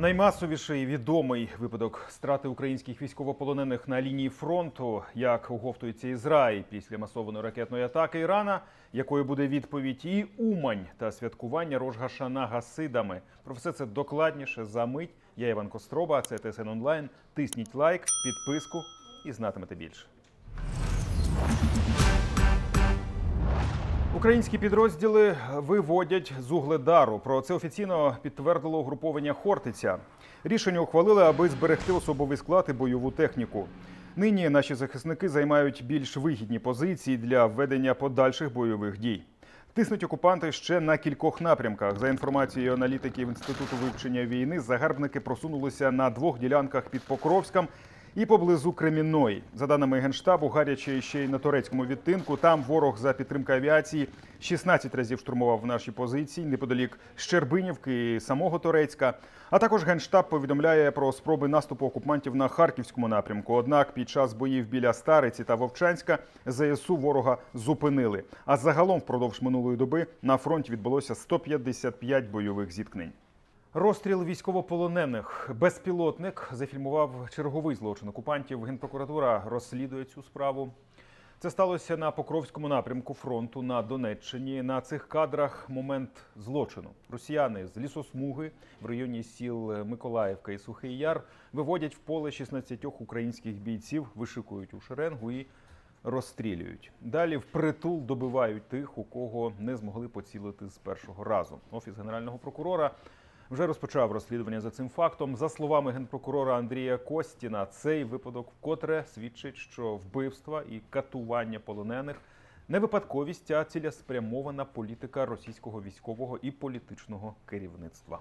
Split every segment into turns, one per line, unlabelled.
Наймасовіший відомий випадок страти українських військовополонених на лінії фронту, як оговтується Ізраїль після масованої ракетної атаки Ірана, якою буде відповідь і Умань та святкування Рожгашана гасидами. Про все це докладніше за мить. Я Іван Костроба, це ТСН онлайн. Тисніть лайк, підписку і знатимете більше. Українські підрозділи виводять з Угледару. Про це офіційно підтвердило угруповання Хортиця. Рішення ухвалили, аби зберегти особовий склад і бойову техніку. Нині наші захисники займають більш вигідні позиції для введення подальших бойових дій. Тиснуть окупанти ще на кількох напрямках. За інформацією аналітиків інституту вивчення війни, загарбники просунулися на двох ділянках під Покровськом і поблизу Кремінної. За даними генштабу, гаряче ще й на турецькому відтинку. Там ворог за підтримки авіації 16 разів штурмував наші позиції неподалік Щербинівки і самого Торецька. А також генштаб повідомляє про спроби наступу окупантів на харківському напрямку. Однак під час боїв біля Стариці та Вовчанська ЗСУ ворога зупинили. А загалом впродовж минулої доби на фронті відбулося 155 бойових зіткнень. Розстріл військовополонених безпілотник зафільмував черговий злочин окупантів. Генпрокуратура розслідує цю справу. Це сталося на Покровському напрямку фронту на Донеччині. На цих кадрах момент злочину. Росіяни з лісосмуги в районі сіл Миколаївка і Сухий Яр виводять в поле 16 українських бійців, вишикують у шеренгу і розстрілюють. Далі впритул добивають тих, у кого не змогли поцілити з першого разу. Офіс генерального прокурора вже розпочав розслідування за цим фактом. За словами генпрокурора Андрія Костіна, цей випадок вкотре свідчить, що вбивства і катування полонених не випадковість, а цілеспрямована політика російського військового і політичного керівництва.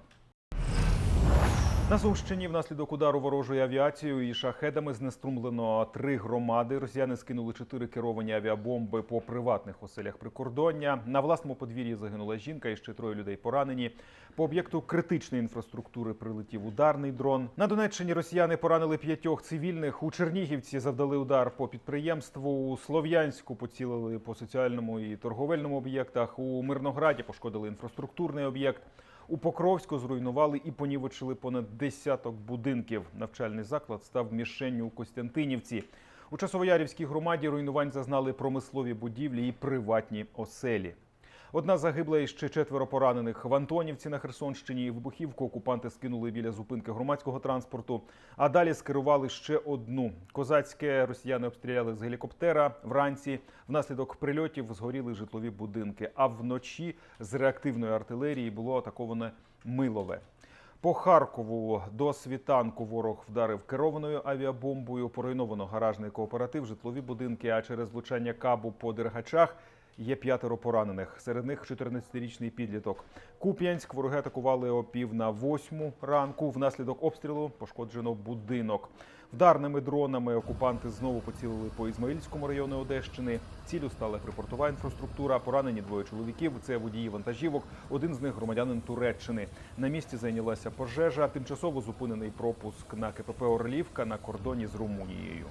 На Сумщині внаслідок удару ворожою авіацією і шахедами знеструмлено три громади. Росіяни скинули чотири керовані авіабомби по приватних оселях прикордоння. На власному подвір'ї загинула жінка і ще троє людей поранені. По об'єкту критичної інфраструктури прилетів ударний дрон. На Донеччині росіяни поранили п'ятьох цивільних. У Чернігівці завдали удар по підприємству. У Слов'янську поцілили по соціальному і торговельному об'єктах. У Мирнограді пошкодили інфраструктурний об'єкт. У Покровську зруйнували і понівечили понад десяток будинків. Навчальний заклад став мішенню у Костянтинівці. У Часовоярівській громаді руйнувань зазнали промислові будівлі і приватні оселі. Одна загибла і ще четверо поранених в Антонівці на Херсонщині. Вибухівку окупанти скинули біля зупинки громадського транспорту. А далі скерували ще одну. Козацьке росіяни обстріляли з гелікоптера вранці. Внаслідок прильотів згоріли житлові будинки. А вночі з реактивної артилерії було атаковане Милове. По Харкову до світанку ворог вдарив керованою авіабомбою. Поруйновано гаражний кооператив, житлові будинки. А через влучання кабу по дергачах є п'ятеро поранених. Серед них 14-річний підліток. Куп'янськ вороги атакували о пів на восьму ранку. Внаслідок обстрілу пошкоджено будинок. Вдарними дронами окупанти знову поцілили по Ізмаїльському району Одещини. Цілю стала припортова інфраструктура. Поранені двоє чоловіків. Це водії вантажівок. Один з них громадянин Туреччини. На місці зайнялася пожежа. Тимчасово зупинений пропуск на КПП Орлівка на кордоні з Румунією.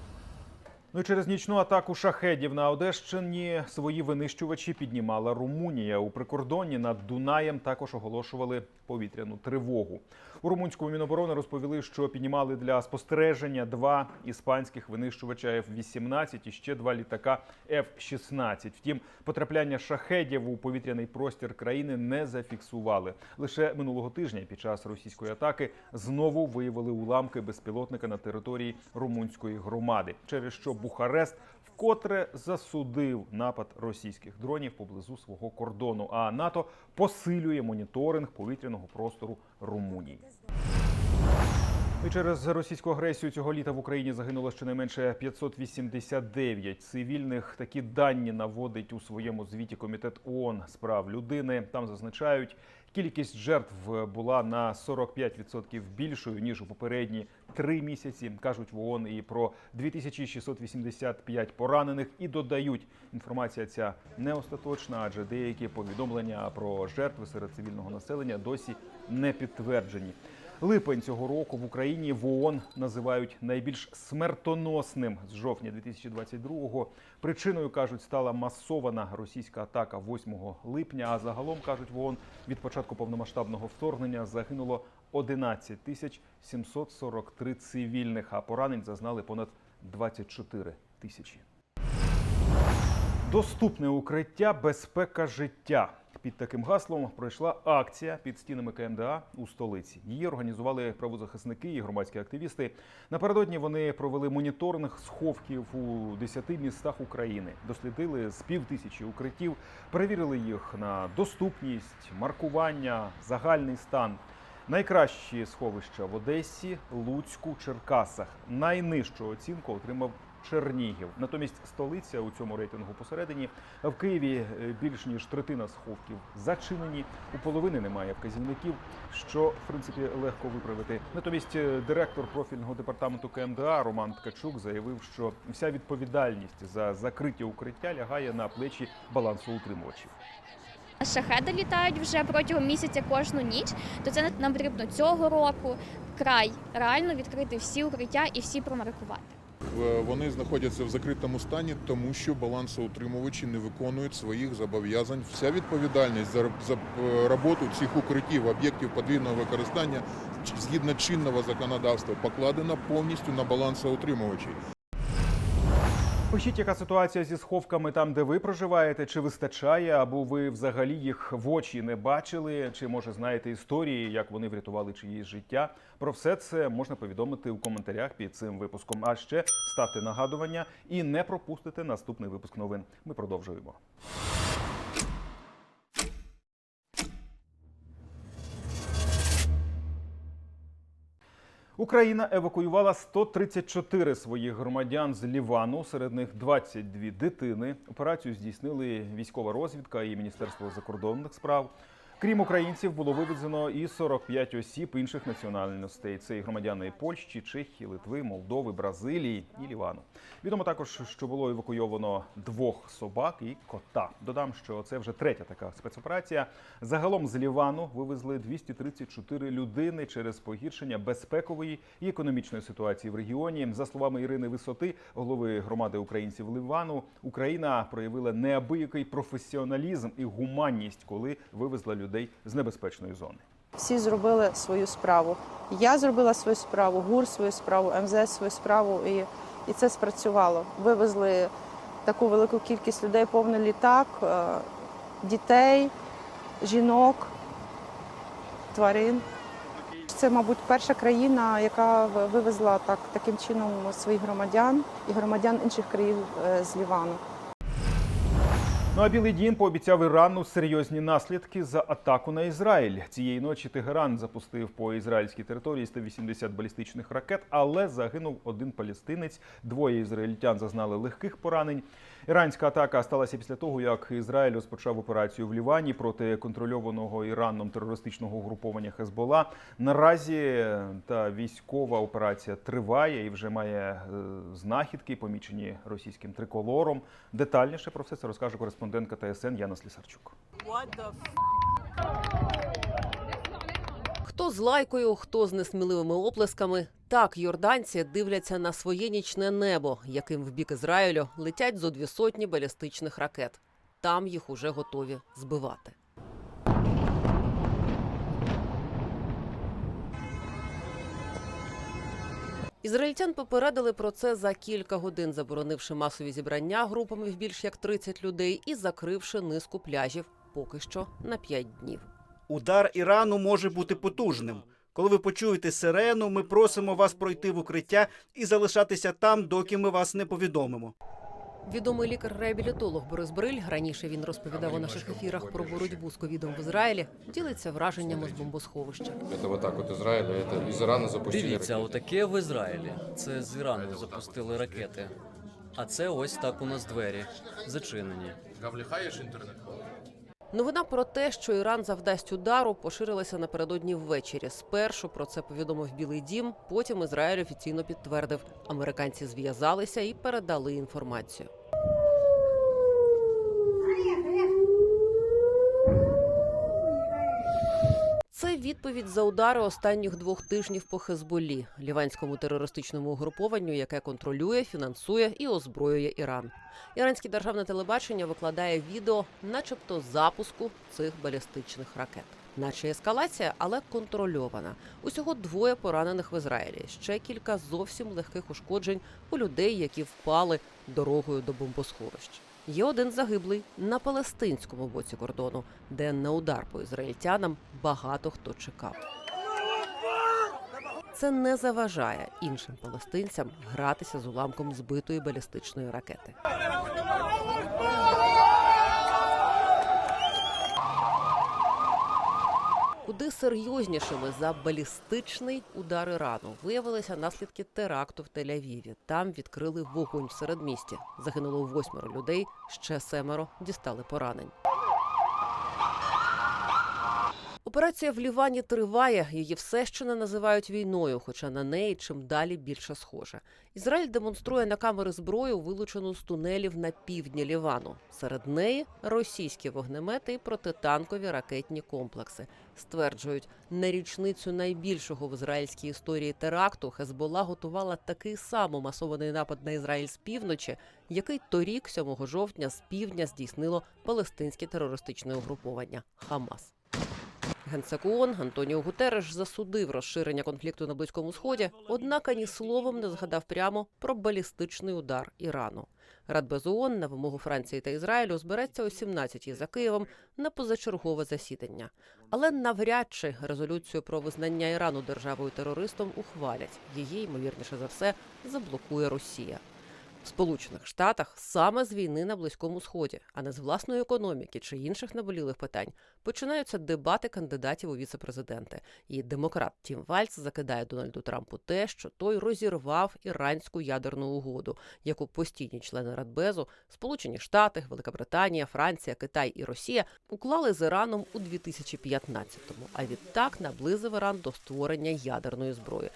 Ну і через нічну атаку шахедів на Одещині свої винищувачі піднімала Румунія. У прикордонні над Дунаєм також оголошували повітряну тривогу. У румунському міноборони розповіли, що піднімали для спостереження два іспанських винищувача F-18 і ще два літака F-16. Втім, потрапляння шахедів у повітряний простір країни не зафіксували. Лише минулого тижня під час російської атаки знову виявили уламки безпілотника на території румунської громади, через що Бухарест вкотре засудив напад російських дронів поблизу свого кордону. А НАТО посилює моніторинг повітряного простору Румунії. І через російську агресію цього літа в Україні загинуло щонайменше 589 цивільних. Такі дані наводить у своєму звіті комітет ООН з прав людини. Там зазначають, кількість жертв була на 45% більшою ніж у попередні три місяці. кажуть в ООН і про 2685 поранених. І додають, інформація ця не остаточна, адже деякі повідомлення про жертви серед цивільного населення досі не підтверджені. Липень цього року в Україні в ООН називають найбільш смертоносним з жовтня 2022-го. Причиною кажуть стала масована російська атака 8 липня. А загалом кажуть в ООН від початку повномасштабного вторгнення загинуло 11 тисяч 743 цивільних, а поранень зазнали понад 24 тисячі. Доступне укриття безпека життя. Під таким гаслом пройшла акція під стінами КМДА у столиці. Її організували правозахисники і громадські активісти. Напередодні вони провели моніторинг сховків у 10 містах України, дослідили з півтисячі укриттів, перевірили їх на доступність, маркування, загальний стан. Найкращі сховища в Одесі, Луцьку, Черкасах. Найнижчу оцінку отримав Чернігів. Натомість столиця у цьому рейтингу посередині. В Києві е, більш ніж третина сховків зачинені. У половини немає вказівників, що в принципі легко виправити. Натомість е, директор профільного департаменту КМДА Роман Ткачук заявив, що вся відповідальність за закриті укриття лягає на плечі балансоутримувачів.
Шахеди літають вже протягом місяця кожну ніч, то це нам потрібно цього року край реально відкрити всі укриття і всі промаркувати.
Е, Вони знаходяться в закритому стані, тому що балансоутримувачі не виконують своїх зобов'язань. Вся відповідальність за, е, роботу цих укриттів, об'єктів подвійного використання згідно чинного законодавства покладена повністю на балансоутримувачі.
Пишіть, яка ситуація зі сховками там, де ви проживаєте, чи вистачає, або ви взагалі їх в очі не бачили, чи може знаєте історії, як вони врятували чиїсь життя. Про все це можна повідомити у коментарях під цим випуском. А ще ставте нагадування і не пропустите наступний випуск новин. Ми продовжуємо. Україна евакуювала 134 своїх громадян з Лівану, серед них 22 дитини. Операцію здійснили військова розвідка і Міністерство закордонних справ. Крім українців, було вивезено і 45 осіб інших національностей. Це і громадяни Польщі, Чехії, Литви, Молдови, Бразилії і Лівану. Відомо також, що було евакуйовано двох собак і кота. Додам, що це вже третя така спецоперація. Загалом з Лівану вивезли 234 людини через погіршення безпекової і економічної ситуації в регіоні. За словами Ірини Висоти, голови громади українців Ливану, Україна проявила неабиякий професіоналізм і гуманність, коли вивезла людей з небезпечної зони.
Всі зробили свою справу. Я зробила свою справу, ГУР свою справу, МЗС свою справу, і, і це спрацювало. Вивезли таку велику кількість людей, повний літак, е, дітей, жінок, тварин. Це, мабуть, перша країна, яка вивезла так, таким чином своїх громадян і громадян інших країн е, з Лівану.
Ну а Білий Дім пообіцяв Ірану серйозні наслідки за атаку на Ізраїль. Цієї ночі Тегеран запустив по ізраїльській території 180 балістичних ракет, але загинув один палістинець. Двоє ізраїльтян зазнали легких поранень. Іранська атака сталася після того, як Ізраїль розпочав операцію в Лівані проти контрольованого Іраном терористичного угруповання Хезбола. Наразі та військова операція триває і вже має е, знахідки, помічені російським триколором. Детальніше про все це розкаже кореспондентка ТСН Яна Слісарчук.
Хто з лайкою, хто з несміливими оплесками. Так йорданці дивляться на своє нічне небо, яким в бік Ізраїлю летять зо дві сотні балістичних ракет. Там їх уже готові збивати. Ізраїльтян попередили про це за кілька годин, заборонивши масові зібрання групами в більш як 30 людей і закривши низку пляжів поки що на 5 днів.
Удар Ірану може бути потужним. Коли ви почуєте сирену, ми просимо вас пройти в укриття і залишатися там, доки ми вас не повідомимо.
Відомий лікар-реабілітолог Борис Бриль, раніше він розповідав у наших ефірах про боротьбу з ковідом в Ізраїлі, ділиться враженнями з бомбосховища.
Это вот так вот Израиль, это из Ирана запустили
Дивіться,
ракети.
отаке в Ізраїлі. Це з Ірану запустили ракети. А це ось так у нас двері зачинені.
Гавлихаєш інтернет?
Новина про те, що Іран завдасть удару, поширилася напередодні ввечері. Спершу про це повідомив Білий Дім. Потім Ізраїль офіційно підтвердив. Американці зв'язалися і передали інформацію. Це відповідь за удари останніх двох тижнів по Хезболі, ліванському терористичному угрупованню, яке контролює, фінансує і озброює Іран. Іранське державне телебачення викладає відео, начебто запуску цих балістичних ракет. Наче ескалація, але контрольована. Усього двоє поранених в Ізраїлі. Ще кілька зовсім легких ушкоджень у людей, які впали дорогою до бомбосховищ. Є один загиблий на палестинському боці кордону, де на удар по ізраїльтянам багато хто чекав. Це не заважає іншим палестинцям гратися з уламком збитої балістичної ракети. Куди серйознішими за балістичний удар Ірану виявилися наслідки теракту в Тель-Авіві. Там відкрили вогонь в середмісті. Загинуло восьмеро людей, ще семеро дістали поранень. Операція в Лівані триває. Її все ще не називають війною, хоча на неї чим далі більше схоже. Ізраїль демонструє на камери зброю, вилучену з тунелів на півдні Лівану. Серед неї російські вогнемети і протитанкові ракетні комплекси. Стверджують, на річницю найбільшого в ізраїльській історії теракту Хезбола готувала такий само масований напад на Ізраїль з півночі, який торік, 7 жовтня, з півдня здійснило палестинське терористичне угруповання Хамас. Генсек ООН Антоніо Гутереш засудив розширення конфлікту на Близькому Сході, однак ані словом не згадав прямо про балістичний удар Ірану. Радбез ООН на вимогу Франції та Ізраїлю збереться о 17-й за Києвом на позачергове засідання. Але навряд чи резолюцію про визнання Ірану державою терористом ухвалять. Її, ймовірніше за все, заблокує Росія. Сполучених Штатах саме з війни на Близькому Сході, а не з власної економіки чи інших наболілих питань, починаються дебати кандидатів у віце-президенти. І демократ Тім Вальц закидає Дональду Трампу те, що той розірвав іранську ядерну угоду, яку постійні члени Радбезу, Сполучені Штати, Велика Британія, Франція, Китай і Росія уклали з Іраном у 2015-му, а відтак наблизив Іран до створення ядерної зброї.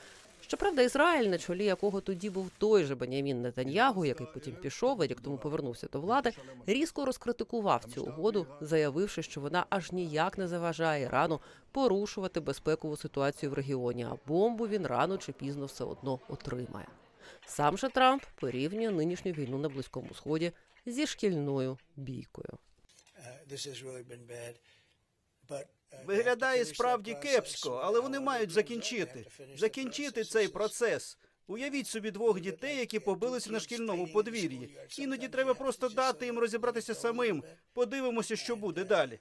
Щоправда, Ізраїль, на чолі якого тоді був той же Бенямін Нетаньягу, який потім пішов, а рік тому повернувся до влади, різко розкритикував цю угоду, заявивши, що вона аж ніяк не заважає Ірану порушувати безпекову ситуацію в регіоні, а бомбу він рано чи пізно все одно отримає. Сам же Трамп порівнює нинішню війну на Близькому Сході зі шкільною бійкою.
Виглядає справді кепсько, але вони мають закінчити. Закінчити цей процес. Уявіть собі двох дітей, які побилися на шкільному подвір'ї. Іноді треба просто дати їм розібратися самим. Подивимося, що буде далі.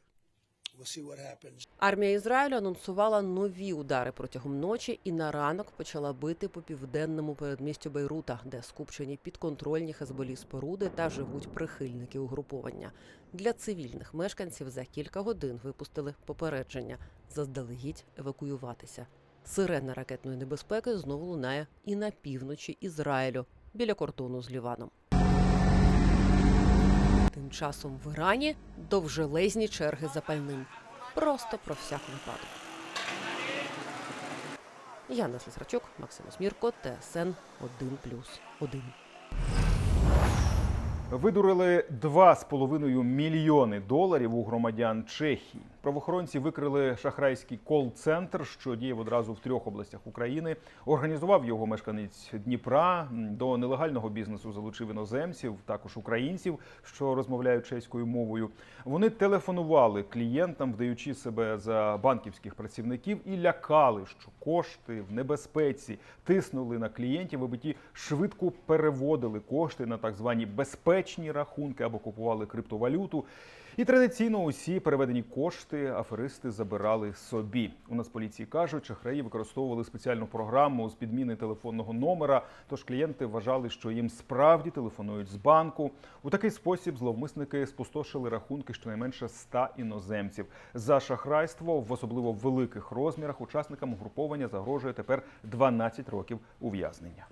Армія Ізраїлю анонсувала нові удари протягом ночі і на ранок почала бити по південному передмістю Бейрута, де скупчені підконтрольні хезболі споруди та живуть прихильники угруповання. Для цивільних мешканців за кілька годин випустили попередження заздалегідь евакуюватися. Сирена ракетної небезпеки знову лунає і на півночі Ізраїлю біля кордону з Ліваном. Часом в Ірані довжелезні черги за пальним. Просто про всяк випадок. Яна Слісарчук, Максим Смірко, ТСН 1+,1.
Видурили 2,5 мільйони доларів у громадян Чехії. Правоохоронці викрили шахрайський кол-центр, що діє одразу в трьох областях України. Організував його мешканець Дніпра. До нелегального бізнесу залучив іноземців, також українців, що розмовляють чеською мовою. Вони телефонували клієнтам, вдаючи себе за банківських працівників, і лякали, що кошти в небезпеці тиснули на клієнтів, аби ті швидко переводили кошти на так звані безпечні рахунки або купували криптовалюту. І традиційно усі переведені кошти аферисти забирали собі. У нас поліції кажуть, шахраї використовували спеціальну програму з підміни телефонного номера. Тож клієнти вважали, що їм справді телефонують з банку. У такий спосіб зловмисники спустошили рахунки щонайменше 100 іноземців. За шахрайство в особливо великих розмірах учасникам угруповання загрожує тепер 12 років ув'язнення.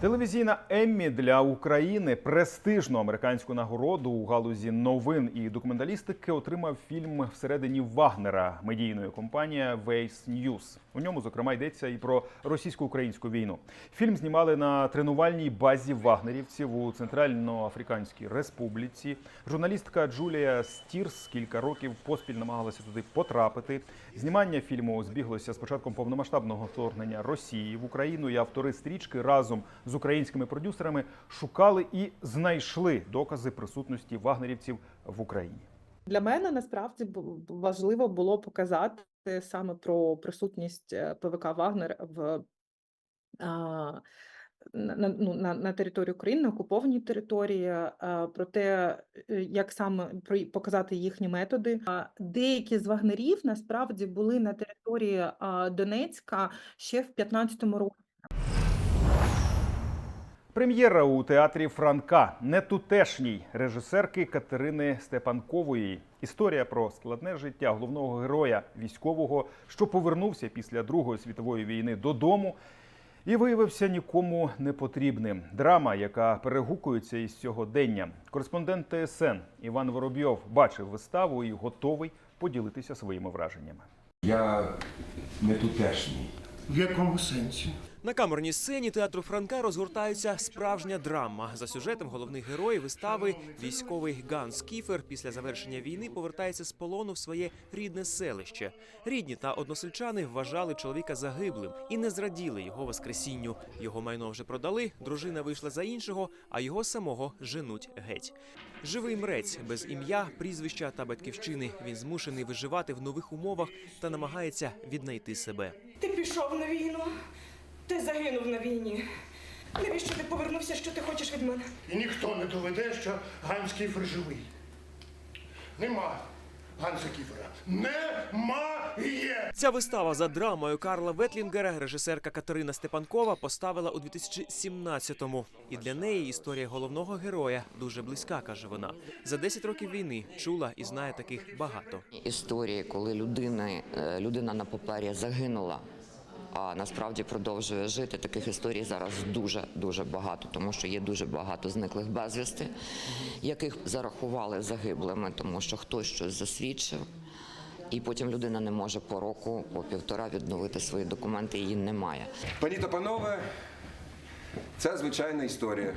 Телевізійна Еммі для України престижну американську нагороду у галузі новин і документалістики отримав фільм всередині Вагнера медійної компанії Waze News. У ньому, зокрема, йдеться і про російсько-українську війну. Фільм знімали на тренувальній базі вагнерівців у Центральноафриканській Республіці. Журналістка Джулія Стірс кілька років поспіль намагалася туди потрапити. Знімання фільму збіглося з початком повномасштабного вторгнення Росії в Україну. І автори стрічки разом з українськими продюсерами шукали і знайшли докази присутності вагнерівців в Україні.
Для мене насправді важливо було показати саме про присутність е, ПВК Вагнер в а, на, ну, на, на території України, окупованій території, а, про те, е, як саме про показати їхні методи. А Деякі з вагнерів насправді були на території а, Донецька ще в 15-му році.
Прем'єра у театрі Франка нетутешній режисерки Катерини Степанкової. Історія про складне життя головного героя військового, що повернувся після Другої світової війни додому і виявився нікому не потрібним. Драма, яка перегукується із сьогодення. Кореспондент ТСН Іван Воробйов бачив виставу і готовий поділитися своїми враженнями.
Я не тутешній.
В якому сенсі?
На камерній сцені театру Франка розгортається справжня драма. За сюжетом головних героїв вистави військовий Ганс Кіфер після завершення війни повертається з полону в своє рідне селище. Рідні та односельчани вважали чоловіка загиблим і не зраділи його воскресінню. Його майно вже продали, дружина вийшла за іншого, а його самого женуть геть. Живий мрець без ім'я, прізвища та батьківщини. Він змушений виживати в нових умовах та намагається віднайти себе.
Ти пішов на війну. Ти загинув на війні. Навіщо ти повернувся? Що ти хочеш від мене? І ніхто не доведе, що Ганс Кіфер живий. Нема Ганса Кіфера. Немає!
Ця вистава за драмою Карла Ветлінгера режисерка Катерина Степанкова поставила у 2017-му. І для неї історія головного героя дуже близька, каже вона. За 10 років війни чула і знає таких багато.
історії, коли людина, е, людина на папері загинула, а насправді продовжує жити. Таких історій зараз дуже дуже багато, тому що є дуже багато зниклих безвісти, яких зарахували загиблими, тому що хтось щось засвідчив. І потім людина не може по року, по півтора відновити свої документи, її немає.
Пані та панове, це звичайна історія.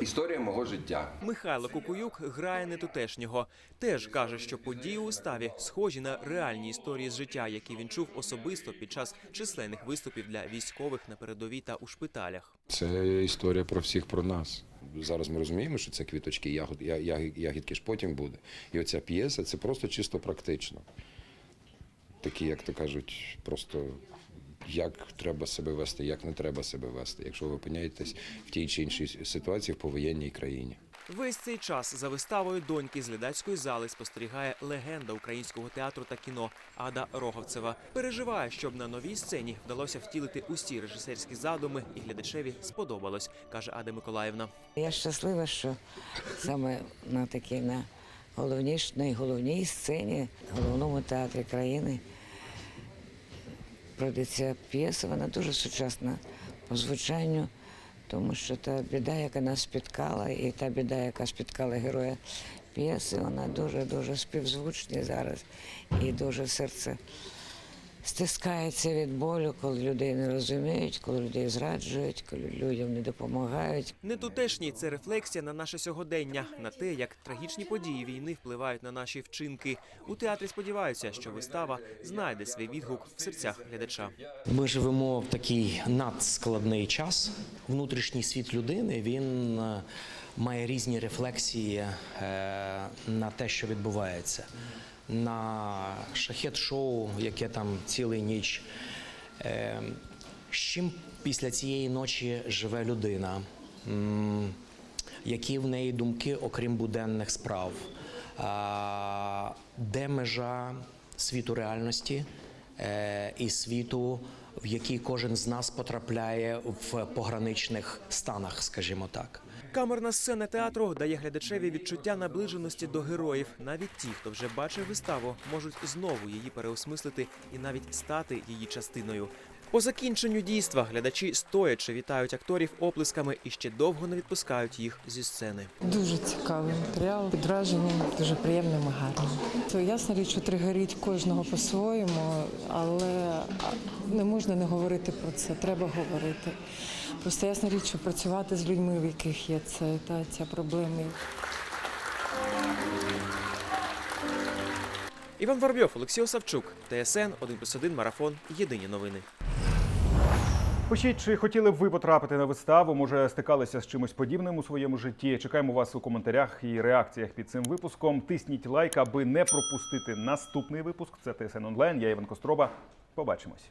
Історія мого життя.
Михайло Кукуюк грає нетутешнього. Теж каже, що події у ставі схожі на реальні історії з життя, які він чув особисто під час численних виступів для військових на передовій та у шпиталях.
Це історія про всіх про нас. Зараз ми розуміємо, що це квіточки, ягод, я- я- ягідки ж потім буде. І оця п'єса це просто чисто практично. Такі, як то кажуть, просто як треба себе вести, як не треба себе вести, якщо ви опиняєтесь в тій чи іншій ситуації в повоєнній країні.
Весь цей час за виставою доньки з глядацької зали спостерігає легенда українського театру та кіно Ада Роговцева. Переживає, щоб на новій сцені вдалося втілити усі режисерські задуми, і глядачеві сподобалось, каже Ада Миколаївна.
Я щаслива, що саме на такій на головній, найголовній сцені, головному театрі країни пройде ця п'єса. Вона дуже сучасна по звучанню, тому що та біда, яка нас спіткала, і та біда, яка спіткала героя п'єси, вона дуже-дуже співзвучна зараз і дуже серце стискається від болю, коли людей не розуміють, коли людей зраджують, коли людям не допомагають.
Нетутешній це рефлексія на наше сьогодення, на те, як трагічні події війни впливають на наші вчинки. У театрі сподіваються, що вистава знайде свій відгук в серцях глядача.
Ми живемо в такий надскладний час. Внутрішній світ людини він е, має різні рефлексії е, на те, що відбувається. На шахет-шоу, яке там цілий ніч. Е, З чим після цієї ночі живе людина? Які в неї думки, окрім буденних справ? Де межа світу реальності е, і світу, в який кожен з нас потрапляє в пограничних станах, скажімо так.
Камерна сцена театру дає глядачеві відчуття наближеності до героїв. Навіть ті, хто вже бачив виставу, можуть знову її переосмислити і навіть стати її частиною. По закінченню дійства глядачі стоячи вітають акторів оплесками і ще довго не відпускають їх зі сцени.
Дуже цікавий матеріал, під враженням, дуже приємним і гарним. Це ясна річ, що тригерить кожного по-своєму, але не можна не говорити про це. Треба говорити. Просто ясна річ, що працювати з людьми, в яких є це та ця проблема.
Іван Воробйов, Олексій Осавчук, ТСН 1+,1 Марафон. Єдині новини.
Пишіть, чи хотіли б ви потрапити на виставу? Може, стикалися з чимось подібним у своєму житті? Чекаємо вас у коментарях і реакціях під цим випуском. Тисніть лайк, аби не пропустити наступний випуск. Це ТСН онлайн. Я Іван Костроба. Побачимось.